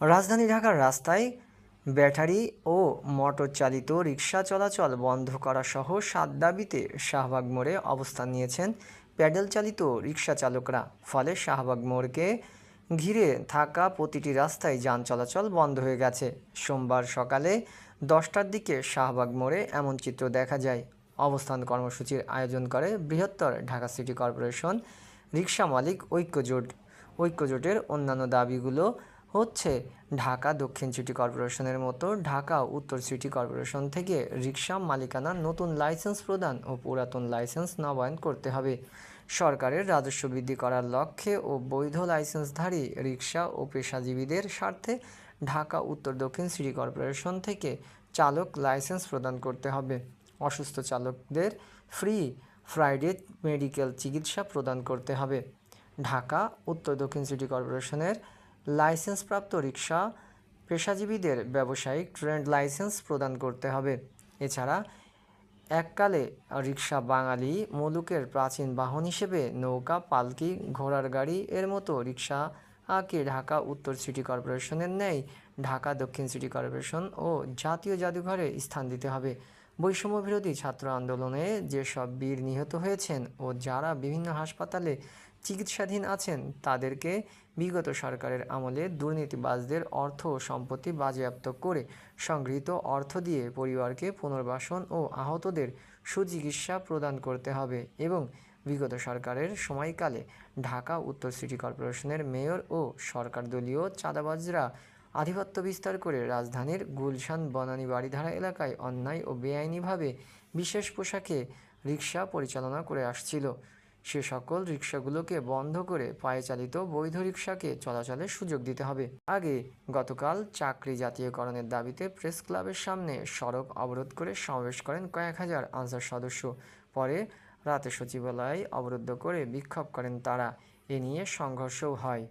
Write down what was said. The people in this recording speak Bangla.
রাজধানী ঢাকার রাস্তায় ব্যাটারি ও মোটর চালিত রিক্সা চলাচল বন্ধ করা সহ সাত দাবিতে শাহবাগ মোড়ে অবস্থান নিয়েছেন প্যাডেল চালিত রিক্সা চালকরা। ফলে শাহবাগ মোড়কে ঘিরে থাকা প্রতিটি রাস্তায় যান চলাচল বন্ধ হয়ে গেছে। সোমবার সকালে দশটার দিকে শাহবাগ মোড়ে এমন চিত্র দেখা যায়। অবস্থান কর্মসূচির আয়োজন করে বৃহত্তর ঢাকা সিটি কর্পোরেশন রিক্সা মালিক ঐক্যজোট। ঐক্যজোটের অন্যান্য দাবিগুলো হচ্ছে ঢাকা দক্ষিণ সিটি কর্পোরেশনের মতো ঢাকা উত্তর সিটি কর্পোরেশন থেকে রিক্সা মালিকানার নতুন লাইসেন্স প্রদান ও পুরাতন লাইসেন্স নবায়ন করতে হবে। সরকারের রাজস্ব বৃদ্ধি করার লক্ষ্যে ও বৈধ লাইসেন্সধারী রিক্সা ও পেশাজীবীদের স্বার্থে ঢাকা উত্তর দক্ষিণ সিটি কর্পোরেশন থেকে চালক লাইসেন্স প্রদান করতে হবে। অসুস্থ চালকদের ফ্রি ফ্রাইডে মেডিকেল চিকিৎসা প্রদান করতে হবে। ঢাকা উত্তর দক্ষিণ সিটি কর্পোরেশনের লাইসেন্সপ্রাপ্ত রিক্সা পেশাজীবীদের ব্যবসায়িক ট্রেন্ড লাইসেন্স প্রদান করতে হবে। এছাড়া এককালে রিক্সা বাঙালি মুলুকের প্রাচীন বাহন হিসেবে নৌকা, পালকি, ঘোড়ার গাড়ি এর মতো রিক্সাকে ঢাকা উত্তর সিটি কর্পোরেশনের ন্যায়, ঢাকা দক্ষিণ সিটি কর্পোরেশন ও জাতীয় জাদুঘরে স্থান দিতে হবে। বৈষম্য বিরোধী ছাত্র আন্দোলনে যেসব বীর নিহত হয়েছেন ও যারা বিভিন্ন হাসপাতালে চিকিৎসাধীন আছেন, তাদেরকে বিগত সরকারের আমলে দুর্নীতিবাজদের অর্থ ও সম্পত্তি বাজেয়াপ্ত করে সংগৃহীত অর্থ দিয়ে পরিবারকে পুনর্বাসন ও আহতদের সুচিকিৎসা প্রদান করতে হবে এবং বিগত সরকারের সময়কালে ঢাকা উত্তর সিটি কর্পোরেশনের মেয়র ও সরকার দলীয় চাঁদাবাজরা আধিপত্য বিস্তার করে রাজধানীর গুলশান বনানী বাড়িধারা এলাকায় অন্যায় ও বেআইনিভাবে বিশেষ পোশাকে রিক্সা পরিচালনা করে আসছিল। সে সকল রিক্সাগুলোকে বন্ধ করে পায়ে চালিত বৈধ রিক্সাকে চলাচলের সুযোগ দিতে হবে। আগে গতকাল চাকরি জাতীয়করণের দাবিতে প্রেস ক্লাবের সামনে সড়ক অবরোধ করে সমাবেশ করেন কয়েক হাজার আনসার সদস্য। পরে রাতে সচিবালয় অবরুদ্ধ করে বিক্ষোভ করেন তারা। এ নিয়ে সংঘর্ষও হয়।